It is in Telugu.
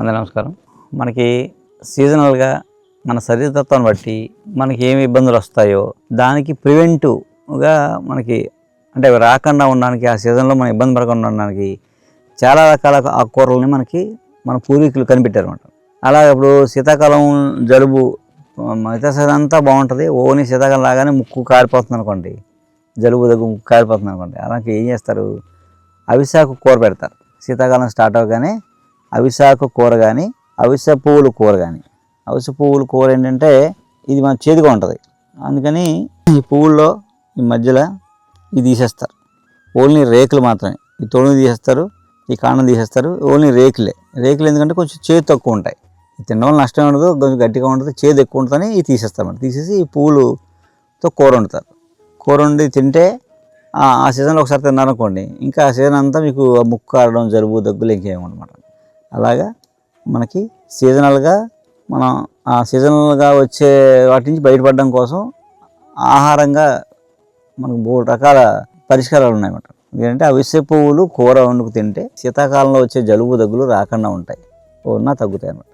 అందరూ నమస్కారం. మనకి సీజనల్గా మన శరీరతత్వాన్ని బట్టి మనకి ఏమి ఇబ్బందులు వస్తాయో దానికి ప్రివెంటివ్గా మనకి అంటే అవి రాకుండా ఉండడానికి ఆ సీజన్లో మనం ఇబ్బంది పడకుండా ఉండడానికి చాలా రకాల ఆకుకూరలని మనకి మన పూర్వీకులు కనిపెట్టారు అనమాట అలాగే ఇప్పుడు శీతాకాలం జలుబు మిగతా సీజన్ అంతా బాగుంటుంది. ఓన్లీ శీతాకాలం లాగానే ముక్కు కారిపోతుంది అనుకోండి. జలుబు దగ్గు ముక్కు కారిపోతుంది అనుకోండి. అలాగే ఏం చేస్తారు? అవిశాఖ కూర పెడతారు. శీతాకాలం స్టార్ట్ అవ్వగానే అవిసాకు కూర కానీ అవిస పువ్వుల కూర కానీ అవిసె పువ్వుల కూర ఏంటంటే ఇది మన చేదుగా ఉంటుంది. అందుకని ఈ పువ్వుల్లో ఈ మధ్యలో ఇది తీసేస్తారు. ఓన్లీ రేకులు మాత్రమే. ఈ తొడుగు తీసేస్తారు ఈ కాండం తీసేస్తారు ఓన్లీ రేకులే. రేకులు ఎందుకంటే కొంచెం చేదు తక్కువ ఉంటాయి. తినడం వల్ల నష్టం ఉండదు కొంచెం గట్టిగా ఉంటుంది చేదు ఎక్కువ ఉంటుందని ఇది తీసేస్తారు తీసేసి ఈ పువ్వులతో కూర వండుతారు. కూర వండి తింటే ఆ సీజన్లో ఒకసారి తిన్నారనుకోండి ఇంకా ఆ సీజన్ అంతా మీకు ముక్కు ఆడడం జలుబు దగ్గులు ఇంకేమన్నమాట అలాగా మనకి సీజనల్గా మనం ఆ సీజనల్గా వచ్చే వాటి నుంచి బయటపడడం కోసం ఆహారంగా మనకు మూడు రకాల పరిష్కారాలు ఉన్నాయన్నమాట. ఏంటంటే అవిసె పువ్వులు కూర వండుకు తింటే శీతాకాలంలో వచ్చే జలుబు దగ్గులు రాకుండా ఉంటాయి. ఉన్నా తగ్గుతాయి అన్నమాట